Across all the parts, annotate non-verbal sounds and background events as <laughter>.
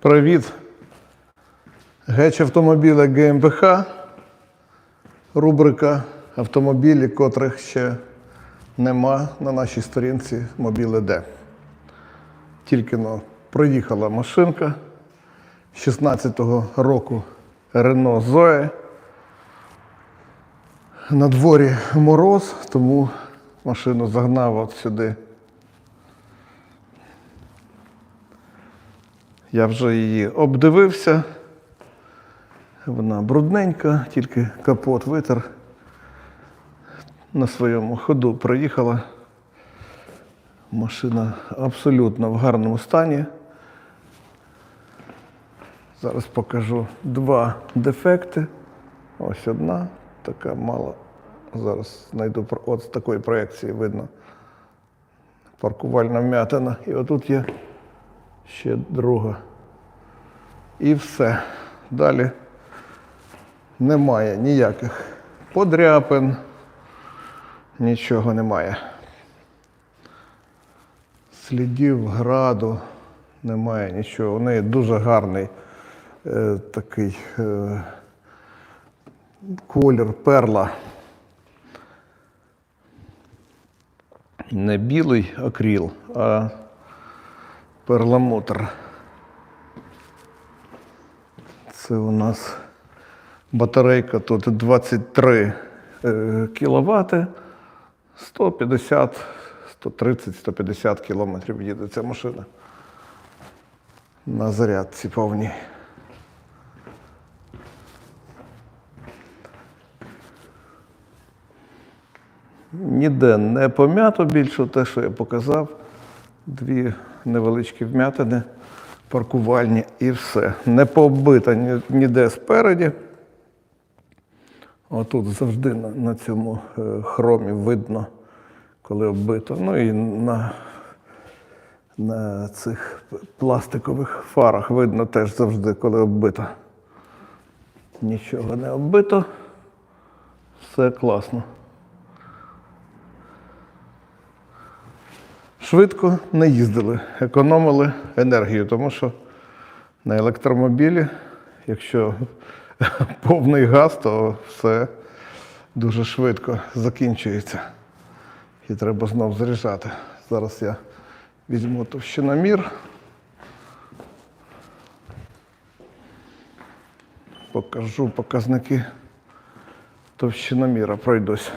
Привіт. Геч автомобіля ГМБХ. Рубрика автомобілі, котрих ще нема на нашій сторінці Мобіле Д. Тільки но проїхала машинка 16-го року Renault Zoe. На дворі мороз, тому машину загнав от сюди. Я вже її обдивився. Вона брудненька, тільки капот витер. На своєму ходу проїхала. Машина абсолютно в гарному стані. Зараз покажу два дефекти. Ось одна, така мала. Зараз знайду от з такої проекції видно. Паркувальна вмятина. І отут є ще друга. І все. Далі немає ніяких подряпин, нічого немає. Слідів граду немає нічого. У неї дуже гарний е, такий е, колір перла. Не білий акріл, а перламутр. Це у нас батарейка тут 23 кВт, 150, 130, 150 кілометрів їде ця машина. На зарядці повній. Ніде не пом'ято більше те, що я показав. Дві невеличкі вм'ятини, паркувальні і все. Не побита ні- ніде спереді. Отут завжди на, на цьому е, хромі видно, коли оббито. Ну і на, на цих пластикових фарах видно теж завжди, коли оббито. Нічого не оббито. Все класно. Швидко не їздили, економили енергію, тому що на електромобілі, якщо <laughs> повний газ, то все дуже швидко закінчується. І треба знов заряджати. Зараз я візьму товщиномір. Покажу показники товщиноміра, пройдусь.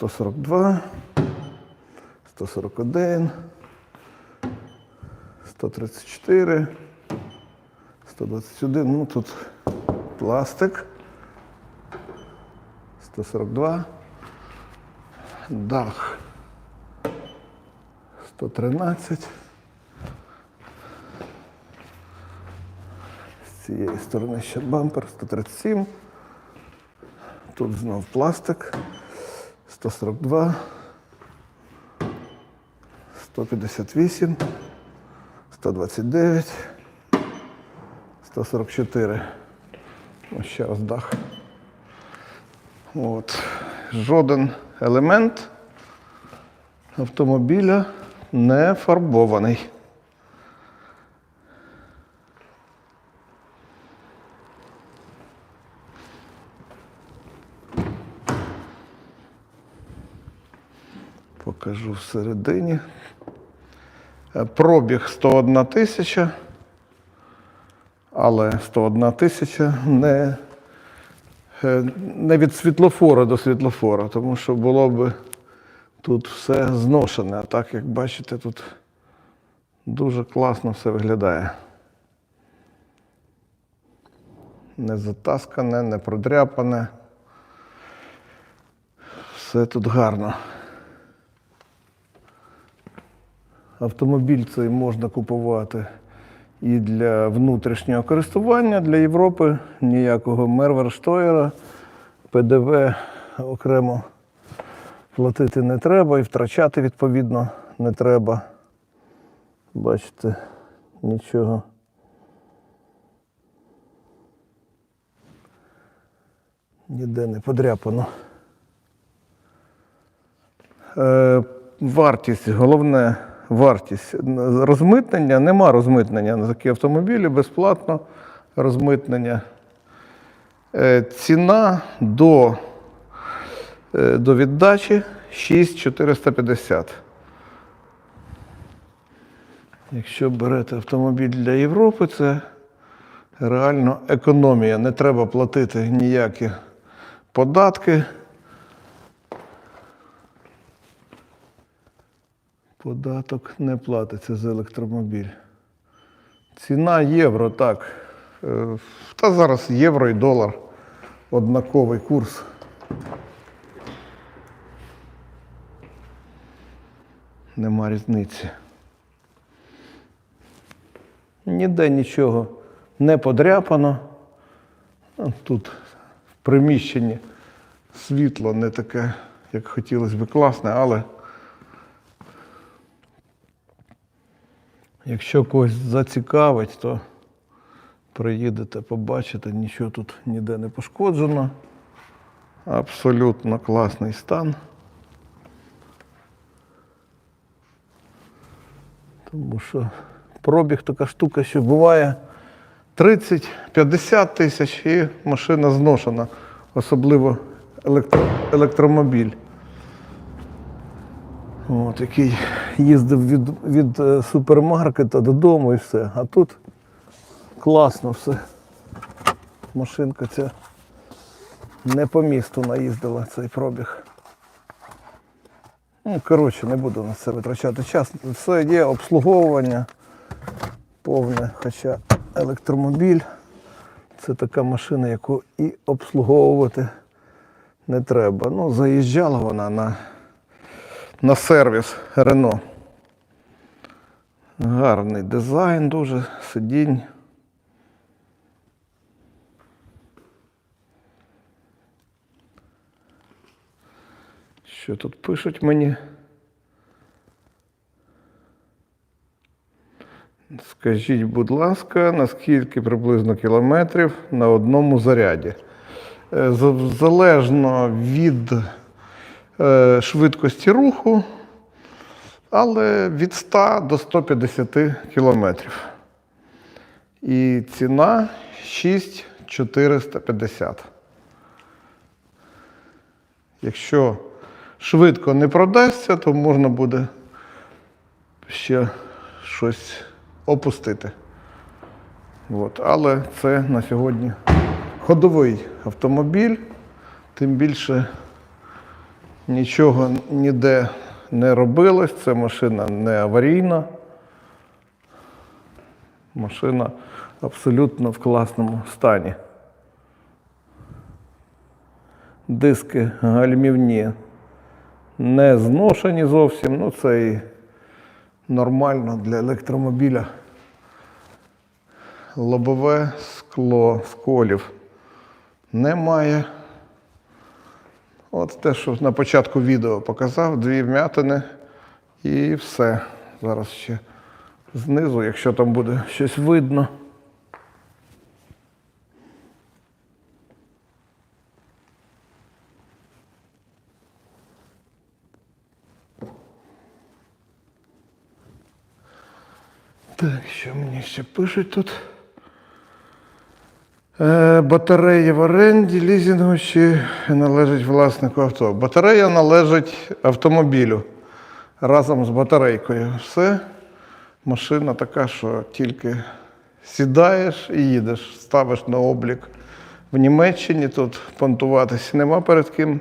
142, 141, 134, 121, ну тут пластик, 142, дах 113. З цієї сторони ще бампер 137. Тут знов пластик. 142, 158, 129, 144. Ось ще раз дах. От. Жоден елемент автомобіля не фарбований. Покажу всередині. Е, Пробіг 101 тисяча, але 101 тисяча не, е, не від світлофора до світлофора, тому що було б тут все зношене. А так, як бачите, тут дуже класно все виглядає. Не затаскане, не продряпане. Все тут гарно. Автомобіль цей можна купувати і для внутрішнього користування для Європи ніякого Мерверштоєра, ПДВ окремо платити не треба і втрачати відповідно не треба. Бачите, нічого. Ніде не подряпано. Е, вартість, головне, вартість. Розмитнення, нема розмитнення на такі автомобілі, безплатно розмитнення. Е, Ціна до, е, до віддачі 6450. Якщо берете автомобіль для Європи, це реально економія. Не треба платити ніякі податки. Податок не платиться за електромобіль. Ціна євро, так. Е, Та зараз євро і долар. Однаковий курс. Нема різниці. Ніде нічого не подряпано. Ну, Тут в приміщенні світло не таке, як хотілося б класне, але якщо когось зацікавить, то приїдете, побачите, нічого тут ніде не пошкоджено. Абсолютно класний стан. Тому що пробіг така штука, що буває 30-50 тисяч і машина зношена, особливо електро, електромобіль. От, який їздив від, від е, супермаркета додому і все. А тут класно все. Машинка ця не по місту наїздила цей пробіг. Ну, коротше, не буду на це витрачати час. Все є обслуговування повне, хоча електромобіль це така машина, яку і обслуговувати не треба. Ну, заїжджала вона на, на сервіс Рено. Гарний дизайн, дуже сидінь. Що тут пишуть мені? Скажіть, будь ласка, наскільки приблизно кілометрів на одному заряді? Е, Залежно від е, швидкості руху, але від 100 до 150 кілометрів. І ціна 6450. Якщо швидко не продасться, то можна буде ще щось опустити. От. Але це на сьогодні ходовий автомобіль, тим більше нічого ніде не робилось, це машина не аварійна. Машина абсолютно в класному стані. Диски гальмівні не зношені зовсім, ну це і нормально для електромобіля. Лобове скло сколів немає. От те, що на початку відео показав, дві вмятини і все. Зараз ще знизу, якщо там буде щось видно. Так, що мені ще пишуть тут? Е, батарея в оренді, лізінгу чи належить власнику авто. Батарея належить автомобілю разом з батарейкою. Все. Машина така, що тільки сідаєш і їдеш, ставиш на облік. В Німеччині тут понтуватись нема перед ким.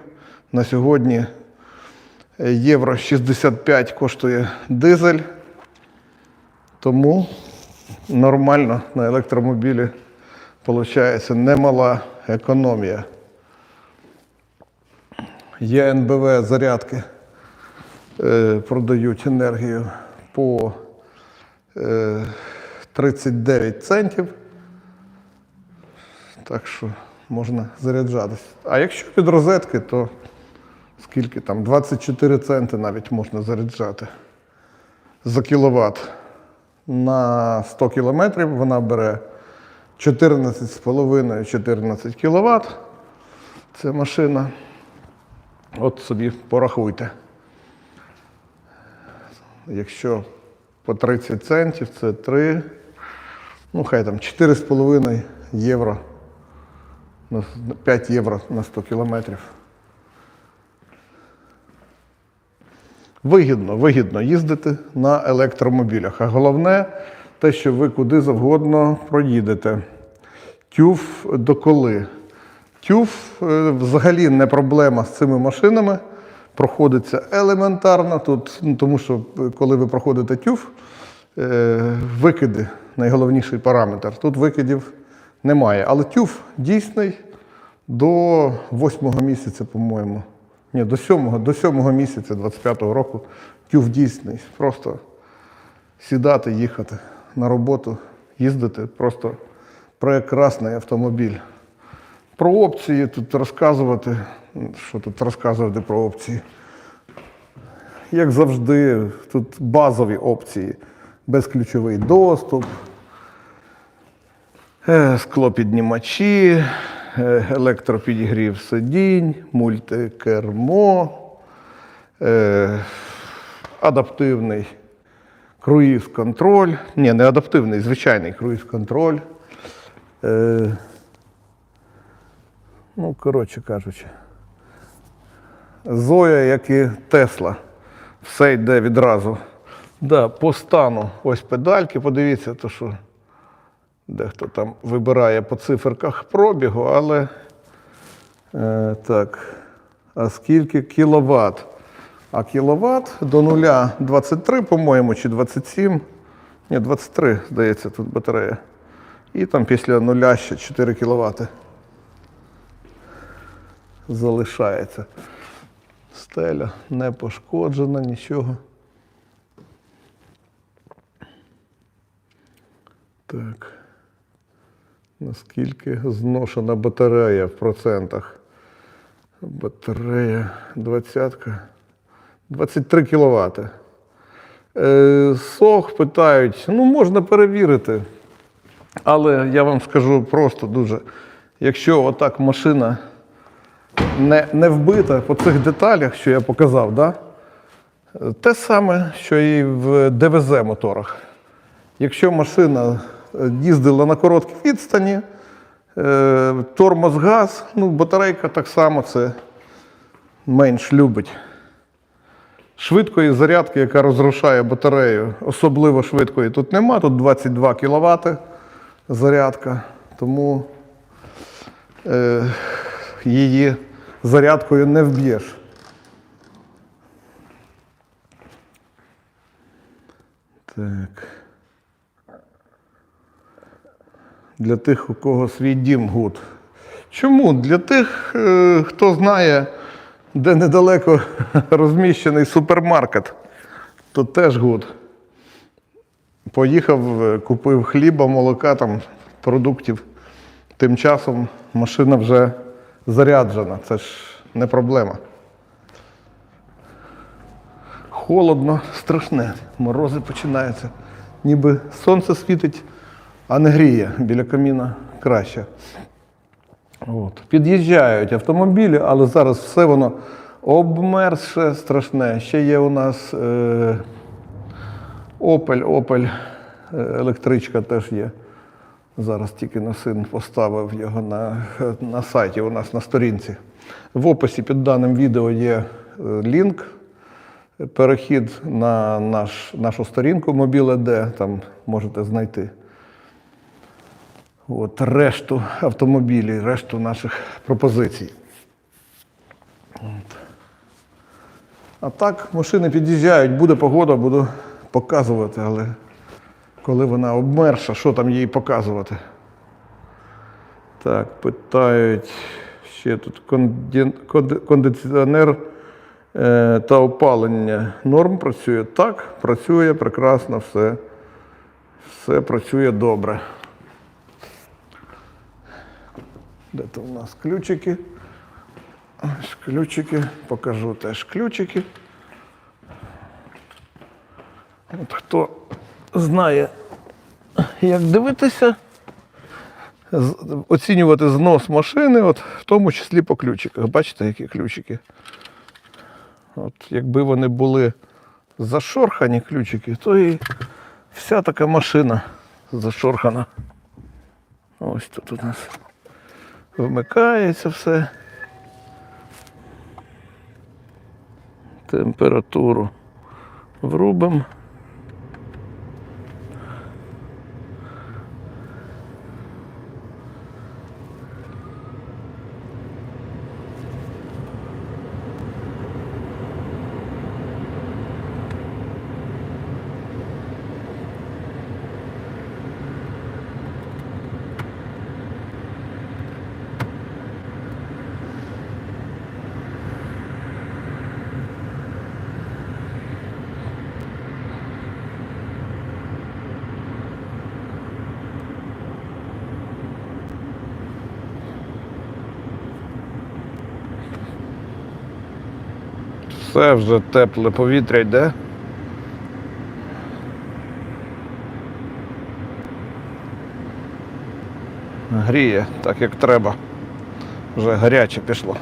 На сьогодні євро 65 коштує дизель. Тому нормально на електромобілі виходить немала економія. Є НБВ зарядки, е, продають енергію по е, 39 центів. Так що можна заряджатись. А якщо від розетки, то скільки там? 24 центи навіть можна заряджати за кіловат на 100 кілометрів вона бере 14,5-14 кВт. Це машина. От собі порахуйте. Якщо по 30 центів, це 3, ну хай там 4,5 євро. 5 євро на 100 кілометрів. Вигідно, вигідно їздити на електромобілях. А головне те, що ви куди завгодно проїдете. Тюф доколи. Тюф е, взагалі не проблема з цими машинами. Проходиться елементарно тут, ну, тому що е, коли ви проходите тюф, е, викиди найголовніший параметр. Тут викидів немає. Але тюф дійсний до восьмого місяця, по-моєму. Ні, до сьомого, до сьомого місяця 25-го року тюф дійсний. Просто сідати, їхати на роботу, їздити. Просто прекрасний автомобіль. Про опції тут розказувати. Що тут розказувати про опції? Як завжди, тут базові опції. Безключовий доступ, е, склопіднімачі, е, електропідігрів сидінь, мультикермо, е, адаптивний круїз-контроль. Ні, не адаптивний, звичайний круїз-контроль. Е, ну, коротше кажучи. Зоя, як і Тесла. Все йде відразу. Да, по стану ось педальки, подивіться, то що дехто там вибирає по циферках пробігу, але е, так, а скільки кіловат? А кіловат до нуля 23, по-моєму, чи 27. Ні, 23, здається, тут батарея. І там після нуля ще 4 кВт залишається. Стеля не пошкоджена, нічого. Так. Наскільки зношена батарея в процентах? Батарея 20. 23 кВт. Е, сох питають, ну можна перевірити. Але я вам скажу просто дуже, якщо отак машина не, не вбита по цих деталях, що я показав, да? те саме, що і в ДВЗ моторах. Якщо машина е, їздила на короткій відстані, е, тормоз газ, ну, батарейка так само це менш любить. Швидкої зарядки, яка розрушає батарею, особливо швидкої тут нема, тут 22 кВт зарядка, тому е, її зарядкою не вб'єш. Так. Для тих, у кого свій дім гуд. Чому? Для тих, е, хто знає, де недалеко <laughs> розміщений супермаркет, то теж гуд. Поїхав, е, купив хліба, молока, там, продуктів. Тим часом машина вже заряджена. Це ж не проблема. Холодно, страшне. Морози починаються. Ніби сонце світить, а не гріє. Біля каміна краще. От. Під'їжджають автомобілі, але зараз все воно обмерзше, страшне. Ще є у нас е, Opel, Opel, е, електричка теж є. Зараз тільки на син поставив його на, на сайті у нас на сторінці. В описі під даним відео є е, лінк, перехід на наш, нашу сторінку Mobile.d, там можете знайти. От, решту автомобілів, решту наших пропозицій. От. А так, машини під'їжджають, буде погода, буду показувати, але коли вона обмерша, що там їй показувати? Так, питають ще тут кондиціонер е, та опалення норм працює? Так, працює прекрасно, все, все працює добре. Де то у нас ключики? Ключики, покажу теж ключики. От хто знає, як дивитися, оцінювати знос машини, от, в тому числі по ключиках. Бачите, які ключики? От, якби вони були зашорхані ключики, то і Вся така машина зашорхана. Ось тут у нас вмикається все. Температуру врубимо. Все вже тепле повітря йде. Гріє так як треба. Вже гаряче пішло.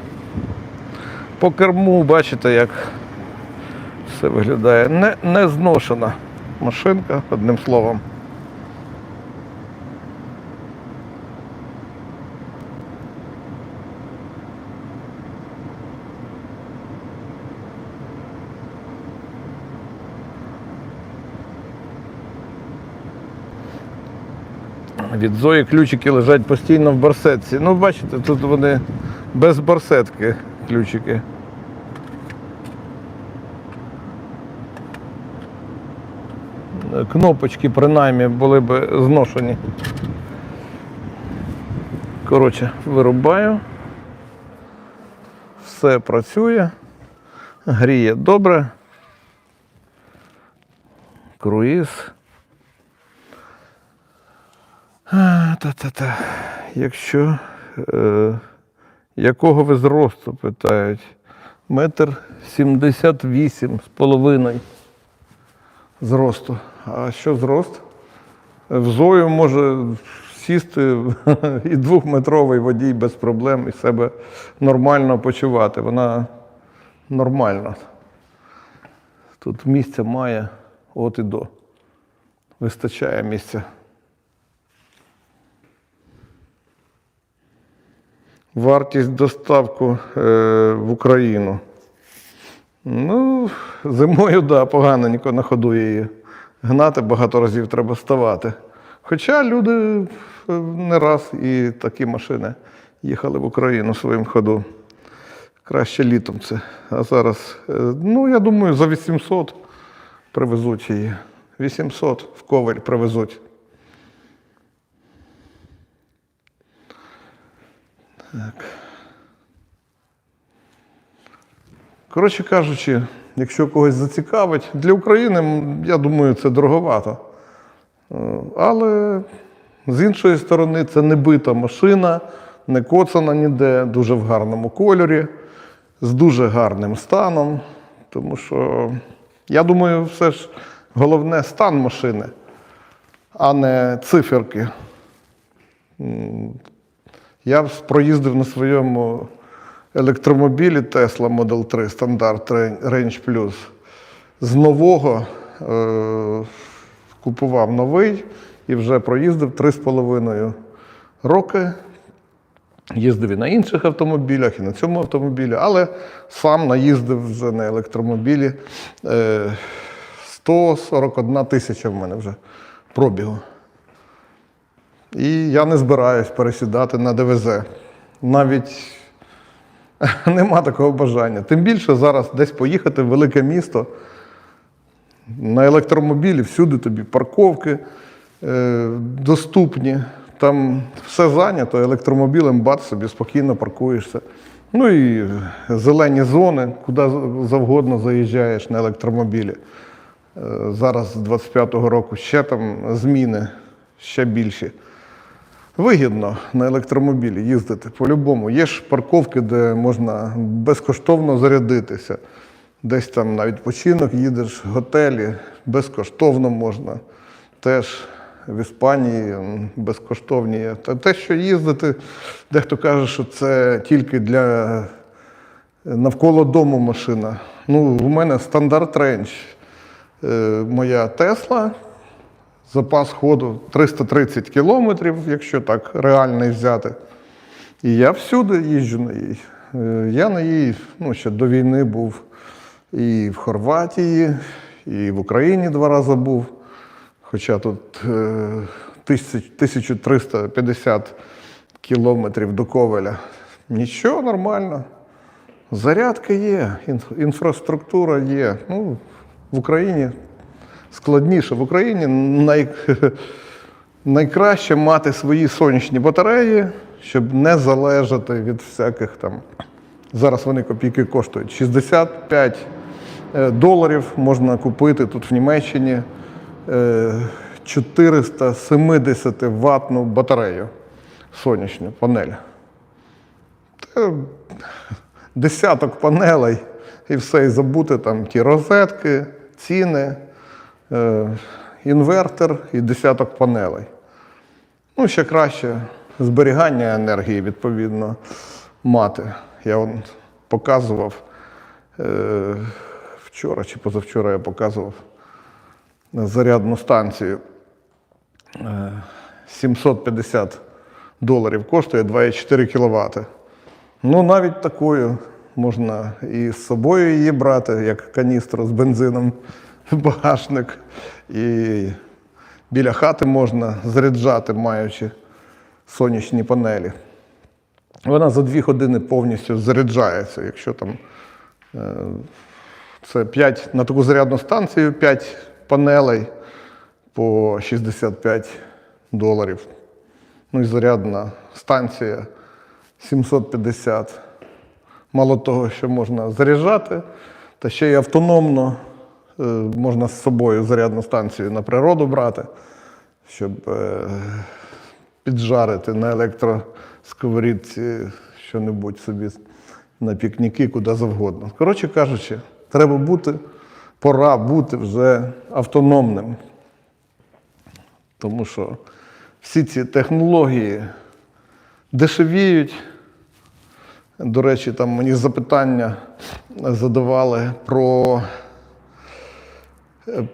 По керму бачите, як все виглядає. Не, не зношена машинка, одним словом. Від Зої ключики лежать постійно в барсетці. Ну, бачите, тут вони без барсетки ключики. Кнопочки принаймні були б зношені. Коротше, вирубаю. Все працює. Гріє добре. Круїз. Та-та-та. Якщо е, якого ви зросту питають? Метр сімдесят вісім з половиною зросту. А що зрост? В зою може сісти <laughs> і двохметровий водій без проблем і себе нормально почувати. Вона нормальна. Тут місця має от і до. Вистачає місця. Вартість доставку е, в Україну. Ну, зимою, да, поганенько на ходу її. Гнати багато разів треба ставати. Хоча люди е, не раз і такі машини їхали в Україну своїм ходу. Краще літом це. А зараз, е, ну, я думаю, за 800 привезуть її. 800 в коваль привезуть. Так. Коротше кажучи, якщо когось зацікавить, для України, я думаю, це дороговато. Е, Але з іншої сторони, це не бита машина, не коцана ніде, дуже в гарному кольорі, з дуже гарним станом. Тому що, я думаю, все ж головне стан машини, а не циферки. Я проїздив на своєму електромобілі Tesla Model 3 стандарт Range Plus. З нового е, купував новий і вже проїздив 3,5 роки. Їздив і на інших автомобілях, і на цьому автомобілі, але сам наїздив вже на електромобілі. Е, 141 тисяча в мене вже пробігу. І я не збираюсь пересідати на ДВЗ. Навіть <laughs> нема такого бажання. Тим більше зараз десь поїхати в велике місто на електромобілі, всюди тобі парковки е, доступні. Там все зайнято, електромобілем бац собі спокійно паркуєшся. Ну і зелені зони, куди завгодно заїжджаєш на електромобілі. Е, Зараз з 25-го року ще там зміни ще більші. Вигідно на електромобілі їздити по-любому. Є ж парковки, де можна безкоштовно зарядитися. Десь там на відпочинок їдеш, готелі безкоштовно можна. Теж в Іспанії безкоштовні. Та те, що їздити, дехто каже, що це тільки для навколо дому машина. Ну, у мене стандарт рейндж. Е, Моя Тесла запас ходу 330 кілометрів, якщо так реальний взяти. І я всюди їжджу на їй. Е, Я на їй ну, ще до війни був і в Хорватії, і в Україні два рази був. Хоча тут е, 1350 кілометрів до Ковеля. Нічого нормально. Зарядка є, інфраструктура є. Ну, в Україні складніше. В Україні най... <laughs> найкраще мати свої сонячні батареї, щоб не залежати від всяких там. Зараз вони копійки коштують. 65 е, доларів можна купити тут в Німеччині е, 470 ватну батарею сонячну панель. Та десяток панелей і все, і забути там ті розетки, ціни, е, інвертор і десяток панелей. Ну, ще краще зберігання енергії, відповідно, мати. Я вон показував е, вчора чи позавчора я показував зарядну станцію. Е, 750 доларів коштує 2,4 кВт. Ну, навіть такою можна і з собою її брати, як каністру з бензином <laughs> багажник. І біля хати можна заряджати, маючи сонячні панелі. Вона за дві години повністю заряджається. Якщо там е, це 5 на таку зарядну станцію 5 панелей по 65 доларів. Ну і зарядна станція 750. Мало того, що можна заряджати, та ще й автономно можна з собою зарядну станцію на природу брати, щоб е, піджарити на електросковорідці що-небудь собі на пікніки, куди завгодно. Коротше кажучи, треба бути, пора бути вже автономним. Тому що всі ці технології дешевіють. До речі, там мені запитання задавали про,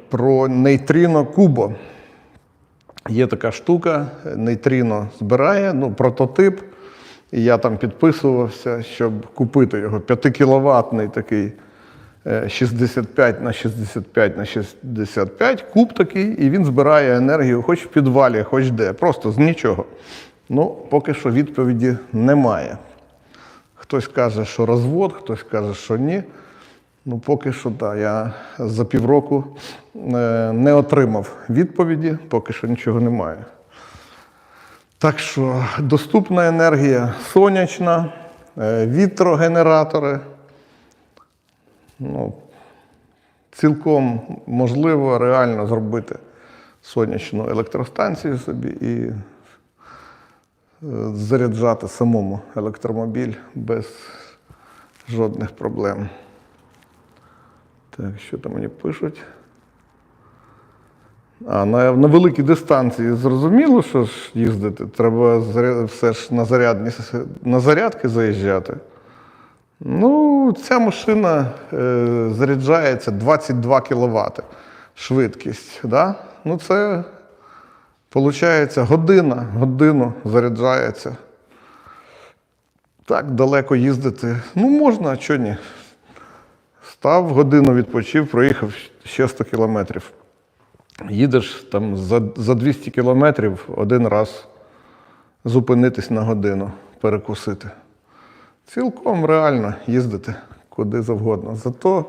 про нейтрино Кубо. Є така штука, нейтрино збирає, ну, прототип. І я там підписувався, щоб купити його 5 кіловатний такий е, 65 на 65 на 65 куб такий, і він збирає енергію хоч в підвалі, хоч де. Просто з нічого. Ну, поки що відповіді немає. Хтось каже, що розвод, хтось каже, що ні. Ну, поки що так. Я за півроку е, не отримав відповіді, поки що нічого немає. Так що доступна енергія сонячна, е, вітрогенератори. Ну, цілком можливо реально зробити сонячну електростанцію собі і е, заряджати самому електромобіль без жодних проблем. Так, що там мені пишуть? А на, на великій дистанції зрозуміло, що ж їздити, треба все ж на, зарядні, на зарядки заїжджати. Ну, ця машина е, заряджається 22 кВт швидкість. Да? Ну, це виходить година, годину заряджається. Так далеко їздити. Ну, можна, а чого ні? Став, годину відпочив, проїхав ще 100 кілометрів. Їдеш там за, за 200 кілометрів один раз зупинитись на годину, перекусити. Цілком реально їздити куди завгодно. Зато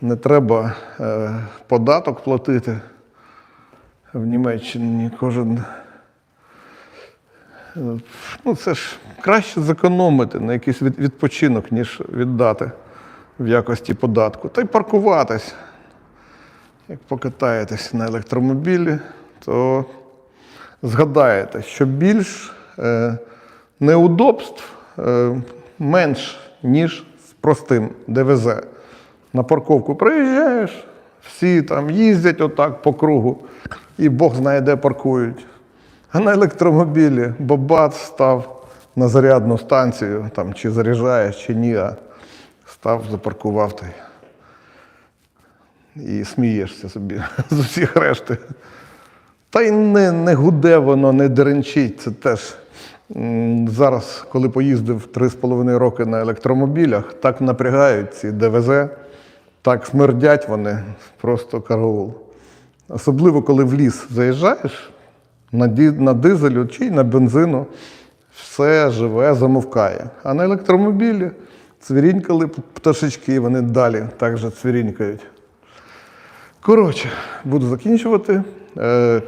не треба е, податок платити. В Німеччині кожен. е, Ну, це ж краще зекономити на якийсь відпочинок, ніж віддати в якості податку. Та й паркуватись. Як покатаєтесь на електромобілі, то згадаєте, що більш е, неудобств е, менш, ніж з простим ДВЗ. На парковку приїжджаєш, всі там їздять отак по кругу, і Бог знає, де паркують. А на електромобілі бабат став на зарядну станцію, там, чи заряджаєш, чи ні, а став, запаркував та й і смієшся собі <laughs> з усіх решти. Та й не, не гуде воно, не деренчить. Це теж зараз, коли поїздив 3,5 роки на електромобілях, так напрягають ці ДВЗ, так смердять вони, просто караул. Особливо, коли в ліс заїжджаєш на, на дизелю чи на бензину, все живе, замовкає. А на електромобілі цвірінькали пташечки, вони далі так же цвірінькають. Коротше, буду закінчувати. Е,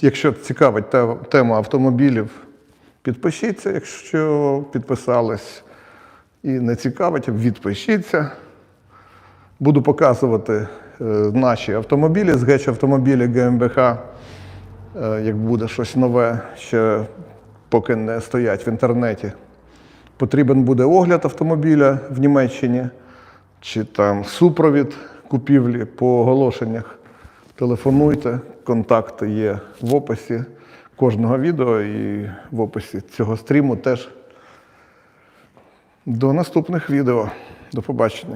якщо цікавить те- тема автомобілів, підпишіться. Якщо підписались і не цікавить, відпишіться. Буду показувати е, наші автомобілі з геч автомобілі ГМБХ. Е, як буде щось нове, ще поки не стоять в інтернеті. Потрібен буде огляд автомобіля в Німеччині чи там супровід купівлі по оголошеннях. Телефонуйте, контакти є в описі кожного відео і в описі цього стріму теж. До наступних відео. До побачення.